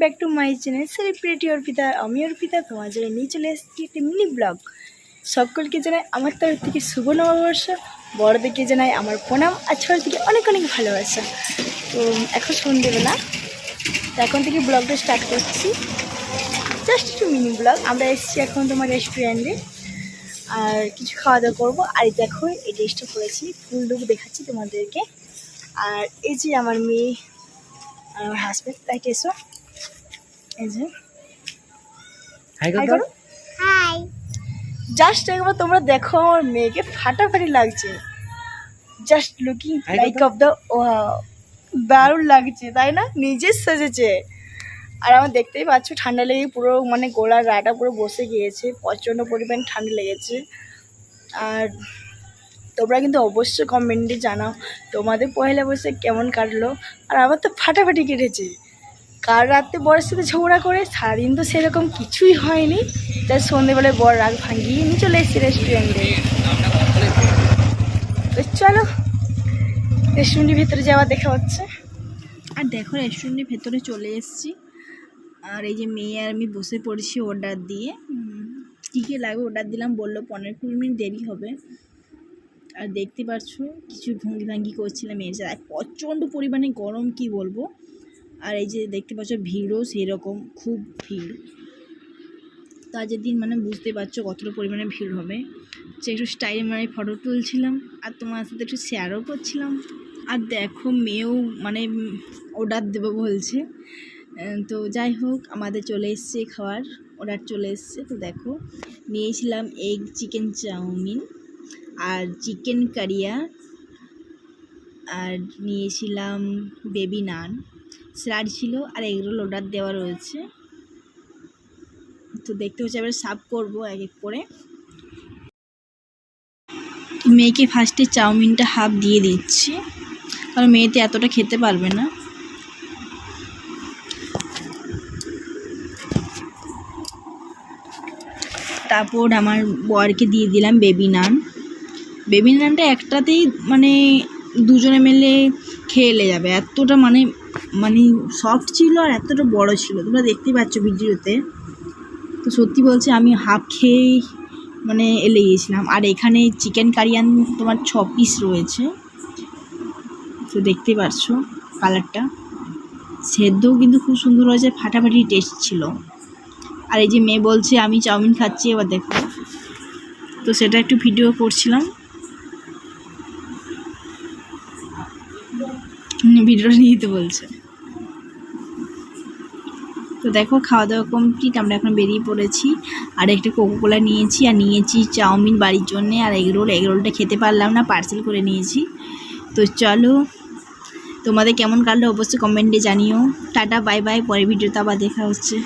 Back to my channel celebrity Arpita আমি অর্পিতা তোমার জন্য নিয়ে চলে এসেছি একটি মিনি ব্লগ সকলকে জানাই আমার তরফ থেকে শুভ নববর্ষ, বড়দেরকে জানাই আমার প্রণাম, আর ছোট থেকে অনেক অনেক ভালোবাসা। তো এখন সন্ধ্যেবেলা এখন থেকে ব্লগটা স্টার্ট করছি। জাস্ট একটু মিনি ব্লগ আমরা এসেছি এখন তোমার রেস্টুরেন্টে আর কিছু খাওয়া দাওয়া করব। আর দেখো, এই ড্রেসটা পরেছি ফুল ডুব দেখাচ্ছি তোমাদেরকে। আর এই যে আমার মেয়ে, আর আমার হাজব্যান্ড লাইট এসো। এই যে। হাই হাই করো করো হাই জাস্ট একবার তোমরা দেখো আমার মেয়েকে ফাটাফাটি লাগছে। Just looking like of the দারুণ লাগছে তাই না? নিজে সেজেছে। আর আমার দেখতেই পাচ্ছ ঠান্ডা লেগে পুরো মানে গোলার গাটা পুরো বসে গিয়েছে প্রচণ্ড পরিমাণ ঠান্ডা লেগেছে। আর তোমরা কিন্তু অবশ্যই কমেন্টে জানাও তোমাদের পয়লা বসে কেমন কাটলো? আর আমার তো ফাটাফাটি কেটেছে। কাল রাত্রে বরের সাথে ঝগড়া করে সারাদিন তো সেরকম কিছুই হয়নি। তাই সন্ধেবেলায় বর রাগ ভাঙিয়ে নিয়ে চলে এসেছি রেস্টুরেন্টে চলো রেস্টুরেন্টের ভেতরে যাওয়া দেখা হচ্ছে। আর দেখো রেস্টুরেন্টের ভেতরে চলে এসেছি। আর এই যে মেয়ে আর আমি বসে পড়েছি অর্ডার দিয়ে। কী কী লাগবে অর্ডার দিলাম বলল পনেরো কুড়ি মিনিট দেরি হবে। আর দেখতে পাচ্ছ, কিছু ভঙ্গি ভাঙ্গি করছিলাম সাথে। আর প্রচণ্ড পরিমাণে গরম, কি বলব? আর এই যে দেখতে পাচ্ছ ভিড়ও সেরকম, খুব ভিড়। তো আজের দিন মানে বুঝতে পারছ কতটা পরিমাণে ভিড় হবে। যে একটু স্টাইল মানে ফটো তুলছিলাম, আর তোমার সাথে একটু শেয়ারও করছিলাম। আর দেখো মেয়েও মানে অর্ডার দেবো বলছে। তো যাই হোক, আমাদের চলে এসছে খাওয়ার অর্ডার চলে এসছে। তো দেখো, নিয়েছিলাম এগ চিকেন চাউমিন, আর চিকেন কারিয়া আর নিয়েছিলাম বেবি নান স্যালাড ছিল আর এগরোল অর্ডার দেওয়া রয়েছে। তো দেখতে হচ্ছে এবার সার্ভ করব এক এক করে। মেয়েকে ফার্স্টে চাউমিনটা হাফ দিয়ে দিচ্ছি। কারণ মেয়েতে এতটা খেতে পারবে না। তারপর আমার বরকে দিয়ে দিলাম বেবি নান বেবি নানটা একটাতেই মানে দুজনে মিলে খেলে যাবে। এতটা মানে মানে সফট ছিল আর এতটা বড় ছিল। তোমরা দেখতেই পাচ্ছ ভিডিওতে। তো সত্যি বলছে আমি হাফ খেয়েই মানে এলে গিয়েছিলাম। আর এখানে চিকেন কারিয়ান তোমার ছ পিস রয়েছে। তো দেখতেই পারছ কালারটা সেদ্ধও কিন্তু খুব সুন্দর হয়েছে, ফাটাফাটি টেস্ট ছিল। আর এই যে মেয়ে বলছে, আমি চাউমিন খাচ্ছি, এবার দেখো। তো সেটা একটু ভিডিও করছিলাম। ভিডিওটা নিতে বলছে। তো দেখো খাওয়া দাওয়া কমপ্লিট আমরা এখন বেরিয়ে পড়েছি। আর একটা কোকোকোলা নিয়েছি, আর নিয়েছি চাউমিন বাড়ির জন্যে, আর এগরোল এগরোলটা খেতে পারলাম না পার্সেল করে নিয়েছি। তো চলো, তোমাদের কেমন কাটলো অবশ্যই কমেন্টে জানিও। টাটা বাই বাই পরে ভিডিওতে আবার দেখা হচ্ছে।